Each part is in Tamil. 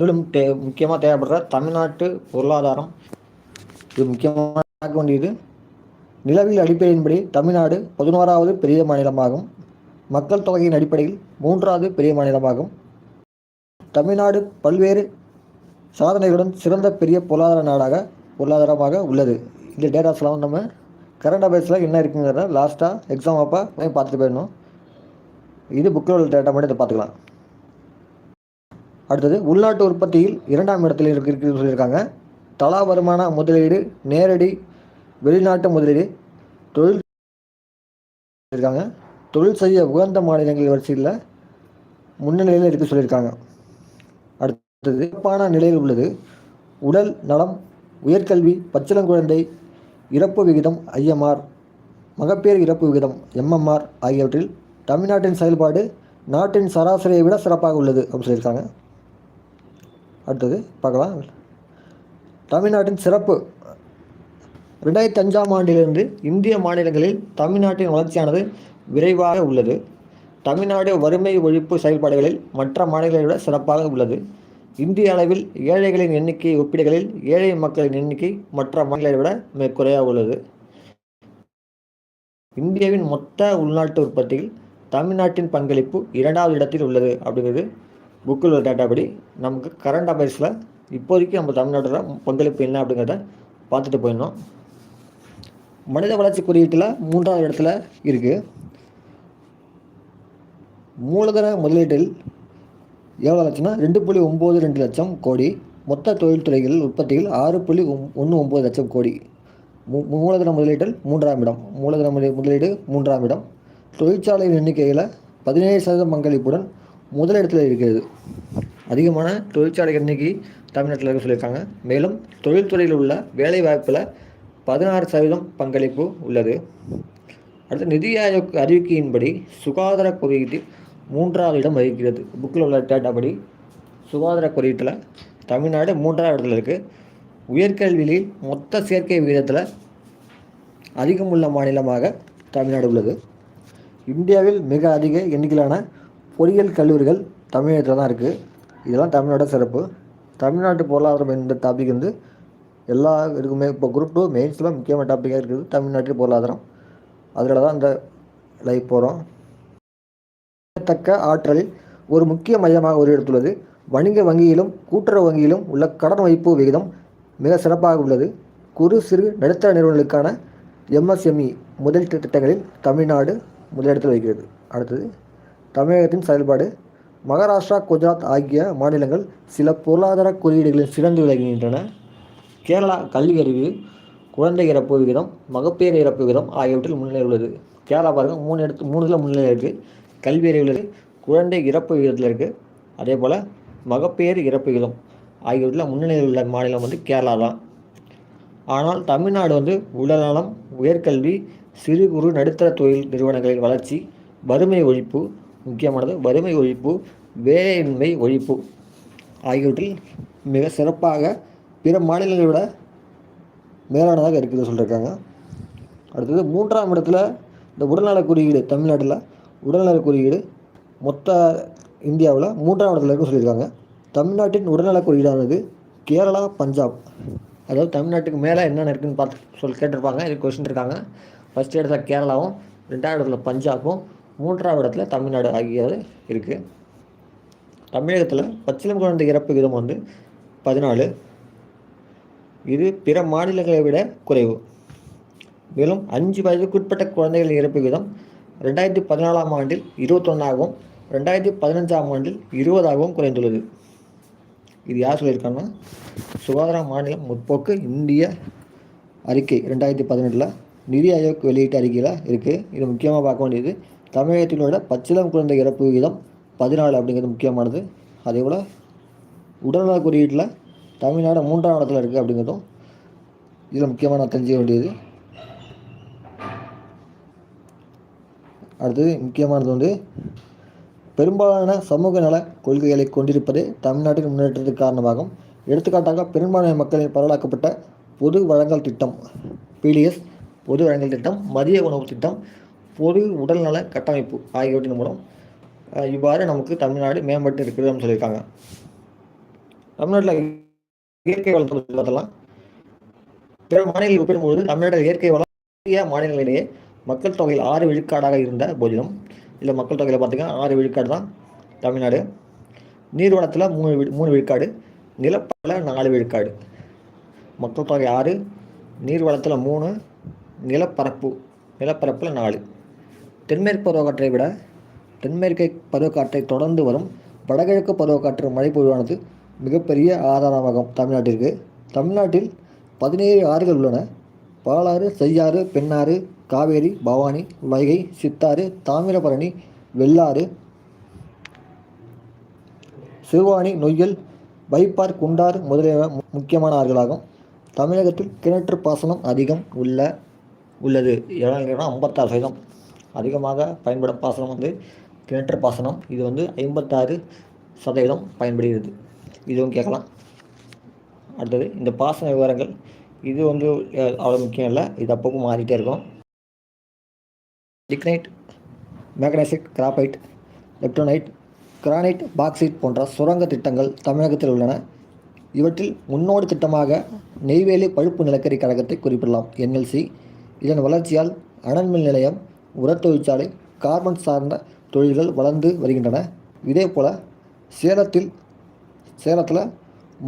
மேலும் தே முக்கியமாக தேவைப்படுற தமிழ்நாட்டு பொருளாதாரம். இது முக்கியமாக பார்க்க வேண்டியது நிலவில் அடிப்படையின்படி தமிழ்நாடு பதினோராவது பெரிய மாநிலமாகும். மக்கள் தொகையின் அடிப்படையில் மூன்றாவது பெரிய மாநிலமாகும். தமிழ்நாடு பல்வேறு சாதனைகளுடன் சிறந்த பெரிய பொருளாதார நாடாக பொருளாதாரமாக உள்ளது. இந்த டேட்டாஸ்லாம் நம்ம கரண்ட் அஃபேர்ஸில் என்ன இருக்குங்கிறத லாஸ்ட்டாக எக்ஸாம் அப்போ பார்த்துட்டு போயிடணும். இது புக்கில் உள்ள டேட்டா மட்டும் இதை பார்த்துக்கலாம். அடுத்தது உள்நாட்டு உற்பத்தியில் இரண்டாம் இடத்தில் இருக்கு இருக்குன்னு சொல்லியிருக்காங்க. தலா வருமான முதலீடு நேரடி வெளிநாட்டு முதலீடு தொழில் இருக்காங்க தொழில் செய்ய உகந்த மாநிலங்கள் வரிசையில் முன்னிலையில் இருக்க சொல்லியிருக்காங்க. அடுத்தது சிறப்பான நிலையில் உள்ளது. உடல் நலம் உயர்கல்வி பச்சிளங்குழந்தை இறப்பு விகிதம் ஐஎம்ஆர் மகப்பேறு இறப்பு விகிதம் எம்எம்ஆர் ஆகியவற்றில் தமிழ்நாட்டின் செயல்பாடு நாட்டின் சராசரியை விட சிறப்பாக உள்ளது அப்படின்னு சொல்லியிருக்காங்க. அடுத்தது பார்க்கலாம். தமிழ்நாட்டின் சிறப்பு. ரெண்டாயிரத்தி அஞ்சாம் ஆண்டிலிருந்து இந்திய மாநிலங்களில் தமிழ்நாட்டின் வளர்ச்சியானது விரைவாக உள்ளது. தமிழ்நாடு வறுமை ஒழிப்பு செயல்பாடுகளில் மற்ற மாநிலங்களை விட சிறப்பாக உள்ளது. இந்திய அளவில் ஏழைகளின் எண்ணிக்கை ஒப்பீடுகளில் ஏழை மக்களின் எண்ணிக்கை மற்ற மாநிலங்களை விட மிக குறைவாக உள்ளது. இந்தியாவின் மொத்த உள்நாட்டு உற்பத்தியில் தமிழ்நாட்டின் பங்களிப்பு இரண்டாவது இடத்தில் உள்ளது அப்படிங்கிறது புக்கில் உள்ள டேட்டா படி நமக்கு கரண்ட் அஃபேர்ஸில் இப்போதைக்கு நம்ம தமிழ்நாட்டில் பங்களிப்பு என்ன அப்படிங்கிறத பார்த்துட்டு போயிடணும். மனித வளர்ச்சி குறியீட்டில் மூன்றாவது இடத்துல இருக்குது மூலதன முதலீட்டில் எவ்வளோ லட்சம்னா ரெண்டு புள்ளி ஒம்பது ரெண்டு லட்சம் கோடி. மொத்த தொழில்துறைகள் உற்பத்தியில் ஆறு புள்ளி ஒன்று ஒம்பது லட்சம் கோடி. மூ மூலதன முதலீட்டில் மூன்றாம் இடம். மூலதன முதலீடு மூன்றாம் இடம். தொழிற்சாலையின் எண்ணிக்கையில் பதினேழு சதவீதம் பங்களிப்புடன் முதலிடத்தில் இருக்கிறது. அதிகமான தொழிற்சாலைகள் எண்ணிக்கை தமிழ்நாட்டில் இருக்க சொல்லியிருக்காங்க. மேலும் தொழில்துறையில் உள்ள வேலைவாய்ப்பில் பதினாறு சதவீதம் பங்களிப்பு உள்ளது. அடுத்து நிதி ஆயோக் அறிவிக்கையின்படி சுகாதார குறியீட்டில் மூன்றாவது இடம் வகிக்கிறது. புக்கில் உள்ள டேட்டா படி சுகாதார குறியீட்டில் தமிழ்நாடு மூன்றாவது இடத்துல இருக்குது உயர்கல்வியில் மொத்த சேர்க்கை விகிதத்தில் அதிகம் உள்ள மாநிலமாக தமிழ்நாடு உள்ளது. இந்தியாவில் மிக அதிக எண்ணிக்கையிலான பொறியியல் கல்லூரிகள் தமிழகத்தில் தான் இருக்குது இதெல்லாம் தமிழ்நாடு சிறப்பு. தமிழ்நாட்டு பொருளாதாரம் என்ற டாபிக் வந்து எல்லா இருக்குமே இப்போ குரூப் டூ மெயின்ஸில் முக்கியமான டாப்பிக்காக இருக்குது தமிழ்நாட்டு பொருளாதாரம். அதில் தான் இந்த லைவ் போகிறோம் தக்க ஆற்றலில் ஒரு முக்கிய மையமாக உருவெடுத்துள்ளது. வணிக வங்கியிலும் கூட்டுறவு வங்கியிலும் உள்ள கடன் வைப்பு விகிதம் மிக சிறப்பாக உள்ளது. குறு சிறு நடுத்தர நிறுவனங்களுக்கான எம்எஸ்எம்இ முதல் திட்டங்களில் தமிழ்நாடு முதலிடத்தில் வைக்கிறது அடுத்தது தமிழகத்தின் செயல்பாடு மகாராஷ்டிரா குஜராத் ஆகிய மாநிலங்கள் சில பொருளாதார குறியீடுகளில் சிறந்து விளங்குகின்றன. கேரளா கல்வி அறிவு குழந்தை இறப்பு விகிதம் மகப்பேறு இறப்பு விகிதம் ஆகியவற்றில் முன்னிலை உள்ளது. கேரளா பாருங்கள் மூணு இடத்து மூணுல முன்னிலை இருக்குது கல்வி அறிவில் இருக்குது குழந்தை இறப்பு விகிதத்தில் இருக்குது அதே போல் மகப்பேறு இறப்பு விகிதம் ஆகியவற்றில் முன்னிலையில் உள்ள மாநிலம் வந்து கேரளா தான். ஆனால் தமிழ்நாடு வந்து உடல்நலம் உயர்கல்வி சிறு குறு நடுத்தர தொழில் நிறுவனங்களின் வளர்ச்சி வறுமை ஒழிப்பு முக்கியமானது வறுமை ஒழிப்பு வேலையின்மை ஒழிப்பு ஆகியவற்றில் மிக சிறப்பாக பிற மாநிலங்களை விட மேலானதாக இருக்குது சொல்லியிருக்காங்க. அடுத்தது மூன்றாம் இடத்துல இந்த உடல்நல குறியீடு தமிழ்நாட்டில் உடல்நல குறியீடு மொத்த இந்தியாவில் மூன்றாம் இடத்துல இருக்க சொல்லியிருக்காங்க. தமிழ்நாட்டின் உடல்நல குறியீடானது கேரளா பஞ்சாப். அதாவது தமிழ்நாட்டுக்கு மேலே என்னென்ன இருக்குதுன்னு பார்த்து சொல்லி கேட்டிருப்பாங்க இது கொஸ்டின் இருக்காங்க ஃபஸ்ட் இடத்துல கேரளாவும் ரெண்டாவது இடத்துல பஞ்சாபும் மூன்றாவது இடத்துல தமிழ்நாடு ஆகியது இருக்குது தமிழகத்தில் பச்சிலம் குழந்தை இறப்பு விகிதம் வந்து பதினாலு. இது பிற மாநிலங்களை விட குறைவு. மேலும் அஞ்சு வயதுக்குட்பட்ட குழந்தைகளின் இறப்பு விகிதம் ரெண்டாயிரத்தி பதினாலாம் ஆண்டில் இருபத்தொன்னாகவும் ரெண்டாயிரத்தி பதினஞ்சாம் ஆண்டில் இருபதாகவும் குறைந்துள்ளது. இது யார் சொல்லியிருக்காங்கன்னா சுகாதார மாநிலம் முற்போக்கு இந்திய அறிக்கை ரெண்டாயிரத்தி பதினெட்டில் நிதி ஆயோக் வெளியிட்ட அறிக்கையில் இருக்குது இது முக்கியமாக பார்க்க வேண்டியது தமிழகத்தில் உள்ள பச்சிளம் குழந்தை இறப்பு விகிதம் பதினாலு அப்படிங்கிறது முக்கியமானது. அதே போல் உடல்நல குறியீட்டில் தமிழ்நாடு மூன்றாம் இடத்துல இருக்குது அப்படிங்கிறதும் இதில் முக்கியமாக நான் தெரிஞ்சுக்க வேண்டியது. அடுத்தது முக்கியமானது வந்து பெரும்பாலான சமூக நல கொள்கைகளை கொண்டிருப்பதே தமிழ்நாட்டின் முன்னேற்றத்துக்கு காரணமாகும். எடுத்துக்காட்டாக பெரும்பான்மை மக்களின் பரவலாக்கப்பட்ட பொது வழங்கல் திட்டம் பிடிஎஸ் பொது வழங்கல் திட்டம் மதிய உணவு திட்டம் பொது உடல்நல கட்டமைப்பு ஆகியவற்றின் மூலம் இவ்வாறு நமக்கு தமிழ்நாடு மேம்பட்டு இருக்குதுன்னு சொல்லியிருக்காங்க. தமிழ்நாட்டில் இயற்கை வளத்தை பார்த்தலாம். பிற மாநிலங்கள் ஒப்பிடும்போது தமிழ்நாட்டில் இயற்கை வளம் இந்திய மாநிலங்களிலேயே மக்கள் தொகையில் ஆறு விழுக்காடாக இருந்த போதிலும் இல்லை மக்கள் தொகையில் பார்த்தீங்கன்னா ஆறு விழுக்காடு தான் தமிழ்நாடு. நீர்வளத்தில் மூணு விழு மூணு விழுக்காடு நிலப்பரப்பில் நாலு விழுக்காடு. மக்கள் தொகை ஆறு நீர்வளத்தில் மூணு நிலப்பரப்பு நிலப்பரப்பில் நாலு. தென்மேற்கு பருவக்காற்றை விட தென்மேற்கை பருவக்காற்றை தொடர்ந்து வரும் வடகிழக்கு பருவக்காற்று மழைப்பொழிவானது மிகப்பெரிய ஆதாரமாகும் தமிழ்நாட்டிற்கு. தமிழ்நாட்டில் பதினேழு ஆறுகள் உள்ளன. பாலாறு செய்யாறு பெண்ணாறு காவேரி பவானி வைகை சித்தாறு தாமிரபரணி வெள்ளாறு சிறுவாணி நொய்யல் வைப்பார் குண்டாறு முதலிய முக்கியமான ஆறுகளாகும். தமிழகத்தில் கிணற்று பாசனம் அதிகம் உள்ள உள்ளது. ஏன்னா ஐம்பத்தாறு சதவீதம். அதிகமாக பயன்படும் பாசனம் வந்து கிணற்று பாசனம். இது வந்து ஐம்பத்தாறு சதவீதம் பயன்படுகிறது. இதுவும் கேட்கலாம். அடுத்தது இந்த பாசன விவரங்கள். இது வந்து அவ்வளோ முக்கியம் இல்லை. இது அப்பப்போ மாறிட்டே இருக்கும். லிக்னைட் மேக்னசிக் கிராபைட் லெப்டோனைட் கிரானைட் பாக்சைட் போன்ற சுரங்க திட்டங்கள் தமிழகத்தில் உள்ளன. இவற்றில் முன்னோடி திட்டமாக நெய்வேலி பழுப்பு நிலக்கரி கழகத்தை குறிப்பிடலாம். என்எல்சி. இதன் வளர்ச்சியால் அனல்மின் நிலையம் உரத் தொழிற்சாலை கார்பன் சார்ந்த தொழில்கள் வளர்ந்து வருகின்றன. இதே போல் சேலத்தில் சேலத்தில்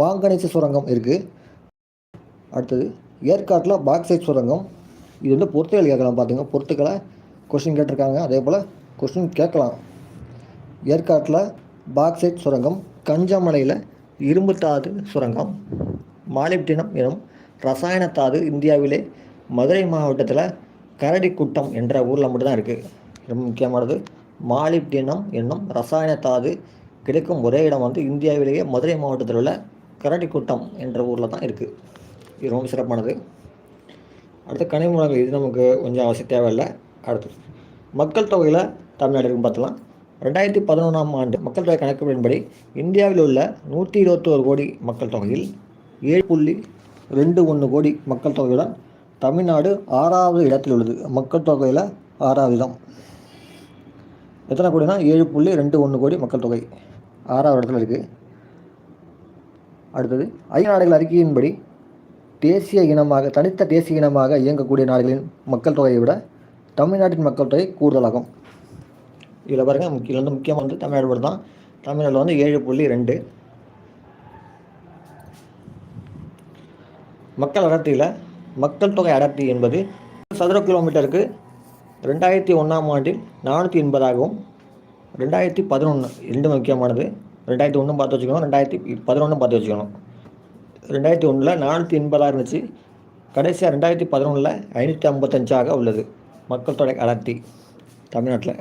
மாங்கனீச சுரங்கம் இருக்குது அடுத்தது ஏற்காட்டில் பாக்சைட் சுரங்கம். இது வந்து பொருத்துகள் கேட்கலாம் பார்த்துங்க பொறுத்துக்களை கொஸ்டின் கேட்டிருக்காங்க. அதே போல் கொஸ்டின் கேட்கலாம். ஏற்காட்டில் பாக்சைட் சுரங்கம் கஞ்சமலையில் இரும்புத்தாது சுரங்கம் மாலிப்டினம் எனும் ரசாயன தாது இந்தியாவிலே மதுரை மாவட்டத்தில் கரடிக்குட்டம் என்ற ஊரில் மட்டும்தான் இருக்குது ரொம்ப முக்கியமானது. மாலிப்டினம் என்னும் ரசாயன தாது கிடைக்கும் ஒரே இடம் வந்து இந்தியாவிலேயே மதுரை மாவட்டத்தில் உள்ள கரடிக்குட்டம் என்ற ஊரில் தான் இருக்குது இது ரொம்ப சிறப்பானது. அடுத்து கனிமூலங்கள் இது நமக்கு கொஞ்சம் அவசியம் தேவையில்லை. அடுத்து மக்கள் தொகையில் தமிழ்நாடு இருக்குன்னு பார்த்தலாம் ரெண்டாயிரத்தி பதினொன்றாம் ஆண்டு மக்கள் தொகை கணக்குகளின்படி இந்தியாவில் உள்ள நூற்றி இருபத்தோரு கோடி மக்கள் தொகையில் ஏழு புள்ளி ரெண்டு ஒன்று கோடி மக்கள் தொகையுடன் தமிழ்நாடு ஆறாவது இடத்தில் உள்ளது. மக்கள் தொகையில் ஆறாவது இடம். எத்தனை கோடினா? ஏழு புள்ளி ரெண்டு ஒன்று கோடி மக்கள் தொகை. ஆறாவது இடத்துல இருக்குது அடுத்தது ஐக்கிய நாடுகள் அறிக்கையின்படி தேசிய இனமாக தனித்த தேசிய இனமாக இயங்கக்கூடிய நாடுகளின் மக்கள் தொகையை விட தமிழ்நாட்டின் மக்கள் தொகை கூடுதலாகும். இதில் பாருங்கள் முக்கிய வந்து முக்கியமாக வந்து தமிழ்நாடு மட்டும் தான். தமிழ்நாட்டில் வந்து ஏழு புள்ளி ரெண்டு. மக்கள் அடர்த்தியில் மக்கள் தொகை அடர்த்தி என்பது சதுர கிலோமீட்டருக்கு ரெண்டாயிரத்தி ஒன்றாம் ஆண்டில் நானூற்றி எண்பதாகவும் ரெண்டாயிரத்தி பதினொன்று ரெண்டு முக்கியமானது. ரெண்டாயிரத்தி ஒன்றும் பார்த்து வச்சுக்கணும் ரெண்டாயிரத்தி பதினொன்றும் பார்த்து வச்சுக்கணும். ரெண்டாயிரத்தி ஒன்றில் நானூற்றி எண்பதாக இருந்துச்சு. கடைசியாக ரெண்டாயிரத்தி பதினொன்றில் ஐநூற்றி ஐம்பத்தஞ்சாக உள்ளது. மக்கள் தொகை அடர்த்தி தமிழ்நாட்டில்.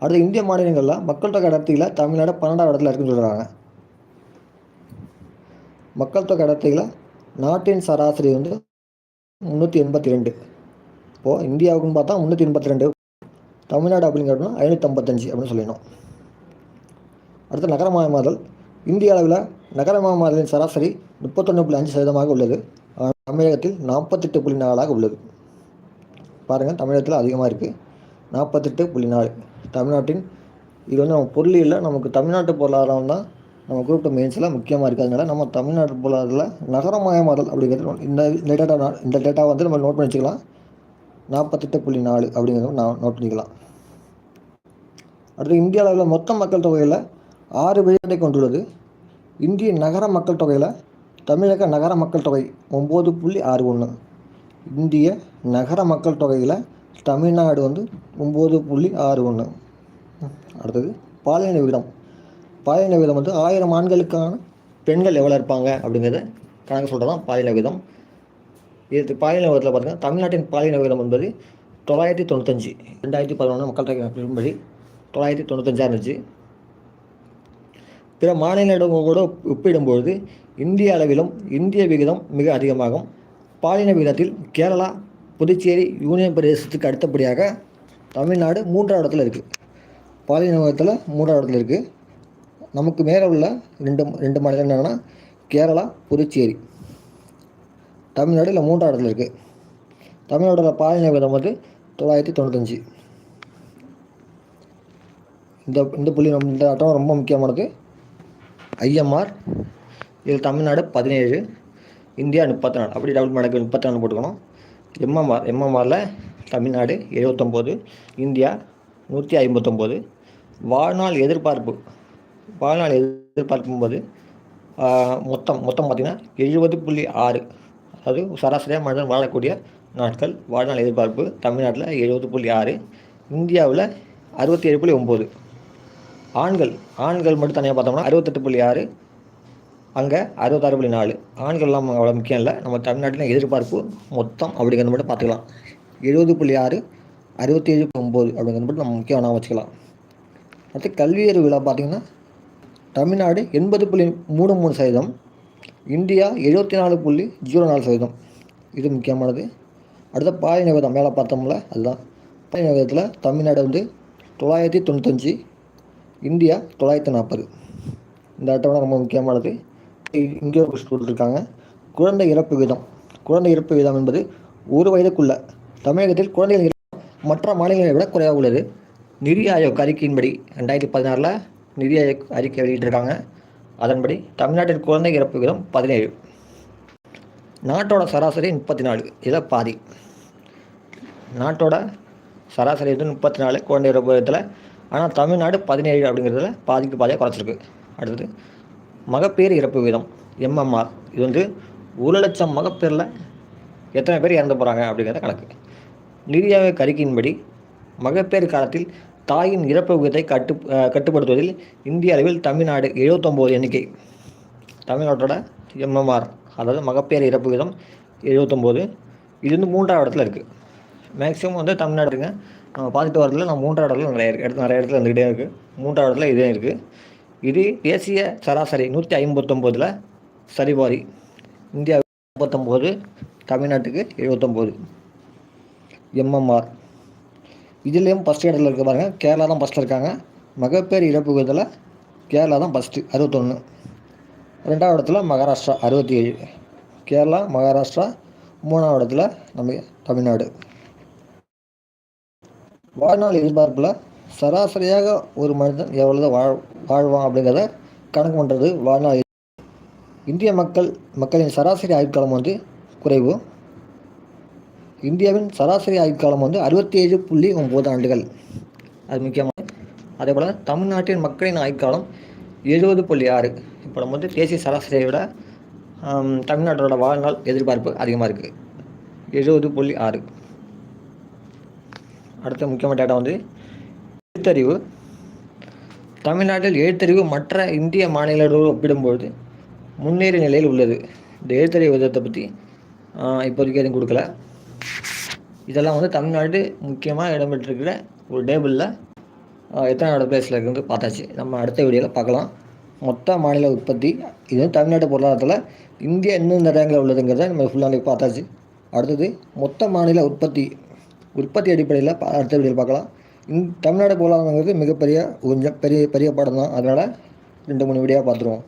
அடுத்து இந்திய மாநிலங்களில் மக்கள் தொகை அடர்த்தியில் தமிழ்நாடு பன்னெண்டாவது இடத்துல இருக்குன்னு சொல்கிறாங்க மக்கள் தொகை அடர்த்தியில் நாட்டின் சராசரி வந்து முந்நூற்றி எண்பத்தி ரெண்டு இப்போது இந்தியாவுக்குன்னு பார்த்தா முந்நூற்றி எண்பத்தி ரெண்டு தமிழ்நாடு அப்படிங்கிறதுனா ஐநூற்றம்பத்தஞ்சு அப்படின்னு சொல்லிடணும். அடுத்து நகரமயமாதல் இந்திய அளவில் நகரமயமாதலின் சராசரி முப்பத்தொன்று புள்ளி அஞ்சு சதவீதமாக உள்ளது. தமிழகத்தில் நாற்பத்தெட்டு புள்ளி நாலாக உள்ளது. பாருங்கள் தமிழகத்தில் அதிகமாக இருக்குது நாற்பத்தெட்டு புள்ளி நாலு. தமிழ்நாட்டின் இது வந்து நம்ம பொருளியில் நமக்கு தமிழ்நாட்டு பொருளாதாரம் தான் நம்ம குரூப் மெயின்ஸ்லாம் மெயின்ஸில் முக்கியமாக இருக்கிறதுனால நம்ம தமிழ்நாடு பொருளாதாரத்தில் நகரமயமாதல் அப்படிங்கிறது இந்த இந்த டேட்டா இந்த டேட்டா வந்து நம்ம நோட் பண்ணி வச்சுக்கலாம். நாற்பத்தெட்டு புள்ளி நாலு அப்படிங்கிறத நான் நோட் பண்ணிக்கலாம் அடுத்து இந்திய அளவில் மொத்த மக்கள் தொகையில் ஆறு விதத்தை கொண்டுள்ளது. இந்திய நகர மக்கள் தொகையில் தமிழக நகர மக்கள் தொகை ஒம்பது புள்ளி ஆறு ஒன்று இந்திய நகர மக்கள் தொகையில் தமிழ்நாடு வந்து ஒம்பது புள்ளி ஆறு ஒன்று அடுத்தது பாலின விகிதம். பாலின விகிதம் வந்து ஆயிரம் ஆண்களுக்கான பெண்கள் எவ்வளோ இருப்பாங்க அப்படிங்கிறத கணக்கு சொல்கிறது பாலின விகிதம். இது பாலின விகிதத்தில் பார்த்தீங்கன்னா தமிழ்நாட்டின் பாலின விகிதம் என்பது தொள்ளாயிரத்தி தொண்ணூத்தஞ்சு. ரெண்டாயிரத்தி பதினொன்று மக்கள் தொகை கணக்கின்படி தொள்ளாயிரத்தி தொண்ணூத்தஞ்சாக இருந்துச்சு. பிற மாநிலங்களோடு ஒப்பிடும்பொழுது இந்திய அளவிலும் இந்திய விகிதம் மிக அதிகமாகும். பாலின விகிதத்தில் கேரளா புதுச்சேரி யூனியன் பிரதேசத்துக்கு அடுத்தபடியாக தமிழ்நாடு மூன்றாவது இடத்துல இருக்குது பாலின விகிதத்தில் மூன்றாவது இடத்துல இருக்குது நமக்கு மேலே உள்ள ரெண்டு ரெண்டு மாநிலம் என்னென்னா கேரளா புதுச்சேரி. தமிழ்நாடு இல்லை மூன்றாவது இடத்துல இருக்குது தமிழ்நாடோட பாலின விகிதம் வந்து தொள்ளாயிரத்தி தொண்ணூத்தஞ்சு. இந்த இந்த புள்ளி நம்ம இந்த ஆட்டம் ரொம்ப முக்கியமானது. ஐஎம்ஆர் இதில் தமிழ்நாடு பதினேழு இந்தியா முப்பத்தி நாலு அப்படி டபுள் மடங்கு முப்பத்தி நாலு போட்டுக்கணும். எம்எம்ஆர் எம்எம்ஆரில் தமிழ்நாடு எழுபத்தொம்போது இந்தியா நூற்றி ஐம்பத்தொம்போது. வாழ்நாள் எதிர்பார்ப்பு வாழ்நாள் எதிர்பார்க்கும் போது மொத்தம் மொத்தம் பார்த்திங்கன்னா எழுபது புள்ளி ஆறு. அதாவது சராசரியாக மனிதன் வாழக்கூடிய நாட்கள் வாழ்நாள் எதிர்பார்ப்பு தமிழ்நாட்டில் எழுபது புள்ளி ஆறு இந்தியாவில் அறுபத்தி ஏழு புள்ளி ஒம்பது. ஆண்கள் ஆண்கள் மட்டும் தனியாக பார்த்தோம்னா அறுபத்தெட்டு புள்ளி ஆறு அங்கே அறுபத்தாறு புள்ளி நாலு. ஆண்கள்லாம் அவ்வளோ முக்கியம் இல்லை. நம்ம தமிழ்நாட்டில் எதிர்பார்ப்பு மொத்தம் அப்படிங்கிறது மட்டும் பார்த்துக்கலாம். எழுபது புள்ளி ஆறு அறுபத்தி ஏழு ஒம்பது அப்படிங்கிறது மட்டும் நம்ம முக்கியம் வச்சுக்கலாம். அடுத்து கல்வியறிவு விழா பார்த்திங்கன்னா தமிழ்நாடு எண்பது புள்ளி மூணு மூணு சதவீதம் இந்தியா எழுபத்தி நாலு புள்ளி ஜீரோ நாலு சதவீதம். இது முக்கியமானது. அடுத்த பாலின விகிதம் மேலே பார்த்தோம்ல அதுதான். பாலின விகிதத்தில் தமிழ்நாடு வந்து தொள்ளாயிரத்தி தொண்ணூத்தஞ்சு இந்தியா தொள்ளாயிரத்தி நாற்பது. இந்த அட்டவணை ரொம்ப முக்கியமானது. இங்கே ஒரு ஸ்கூல் கொடுத்துருக்காங்க குழந்தை இறப்பு விகிதம் குழந்தை இறப்பு விகிதம் என்பது ஒரு வயதுக்குள்ள தமிழகத்தில் குழந்தைகள் மற்ற மாநிலங்களை விட குறைவாக உள்ளது. நிதி ஆயோக் அறிக்கையின்படி ரெண்டாயிரத்தி பதினாறில் நிதி ஆயோக் அறிக்கை வெளியிட்டிருக்காங்க. அதன்படி தமிழ்நாட்டின் குழந்தை இறப்பு விகிதம் பதினேழு. நாட்டோட சராசரி முப்பத்தி நாலு இதில் பாதி. நாட்டோட சராசரி வந்து முப்பத்தி நாலு குழந்தை இறப்பு விகிதத்தில் ஆனால் தமிழ்நாடு பதினேழு அப்படிங்கிறதுல பாதிக்கு பாதியாக குறைச்சிருக்கு. அடுத்தது மகப்பேறு இறப்பு விகிதம் எம்எம்ஆர். இது வந்து ஒரு லட்சம் மகப்பேரில் எத்தனை பேர் இறந்து போகிறாங்க அப்படிங்கிறத கணக்கு. நிதியாவை அறிக்கையின்படி மகப்பேறு காலத்தில் தாயின் இறப்பு விகிதத்தை கட்டு கட்டுப்படுத்துவதில் இந்திய அளவில் தமிழ்நாடு எழுபத்தொம்போது எண்ணிக்கை. தமிழ்நாட்டோட எம்எம்ஆர் அதாவது மகப்பேறு இறப்பு விகிதம் எழுபத்தொம்போது இது வந்து மூன்றாவது இடத்துல இருக்குது மேக்ஸிமம் வந்து தமிழ்நாடுங்க நம்ம பார்த்துட்டு வரதுல நம்ம மூன்றாவது இடத்துல நிறைய இடத்துல நிறைய இடத்துல இருந்துகிட்டே இருக்குது மூன்றாவது இடத்துல இதே இருக்குது இது தேசிய சராசரி நூற்றி ஐம்பத்தொம்போதில் சரிபாரி. இந்தியா முப்பத்தொம்போது தமிழ்நாட்டுக்கு எழுபத்தொம்போது எம்எம்ஆர். இதுலேயும் ஃபஸ்ட் இடத்துல இருக்க பாருங்கள் கேரளா தான் ஃபஸ்ட்டில் இருக்காங்க. மகப்பேறு இறப்பு கேரளா தான் ஃபஸ்ட்டு அறுபத்தொன்று ரெண்டாவது இடத்துல மகாராஷ்டிரா அறுபத்தி ஏழு கேரளா மகாராஷ்டிரா மூணாவது இடத்துல நம்ம தமிழ்நாடு. வாழ்நாள் எதிர்பார்ப்பில் சராசரியாக ஒரு மனிதன் எவ்வளோ வாழ் வாழ்வான் அப்படிங்கிறத கணக்கு பண்ணுறது வாழ்நாள். இந்திய மக்கள் மக்களின் சராசரி ஆயுட்காலம் வந்து குறைவு. இந்தியாவின் சராசரி ஆயுட்காலம் வந்து அறுபத்தி ஏழு புள்ளி ஒம்பது ஆண்டுகள். அது முக்கியமாக அதே போல் தமிழ்நாட்டின் மக்களின் ஆயுட்காலம் எழுபது புள்ளி ஆறு. இப்போ நம்ம வந்து தேசிய சராசரியை விட தமிழ்நாட்டோட வாழ்நாள் எதிர்பார்ப்பு அதிகமாக இருக்குது எழுபது புள்ளி ஆறு. அடுத்த முக்கியமான டேட்டா வந்து எழுத்தறிவு. தமிழ்நாட்டில் எழுத்தறிவு மற்ற இந்திய மாநிலங்களோடு ஒப்பிடும்பொழுது முன்னேறிய நிலையில் உள்ளது. இந்த எழுத்தறிவு விதத்தை பற்றி இப்போதைக்கு எதுவும் கொடுக்கல. இதெல்லாம் வந்து தமிழ்நாடு முக்கியமாக இடம்பெற்றிருக்கிற ஒரு டேபிளில் எத்தனை பிளேஸில் இருக்குது பார்த்தாச்சு. நம்ம அடுத்த வீடியோவில் பார்க்கலாம். மொத்த மாநில உற்பத்தி இது வந்து தமிழ்நாட்டு பொருளாதாரத்தில் இந்தியா இன்னும் இந்த ரேங்கில் உள்ளதுங்கிறத நம்ம ஃபுல்லாக பார்த்தாச்சு. அடுத்தது மொத்த மாநில உற்பத்தி உற்பத்தி அடிப்படையில் அடுத்த வீடியோவில் பார்க்கலாம். இந் தமிழ்நாடு பொருளாதாரங்கிறது மிகப்பெரிய கொஞ்சம் பெரிய பெரிய படம் தான் அதனால் ரெண்டு மூணு வீடியோவாக பார்த்துருவோம்.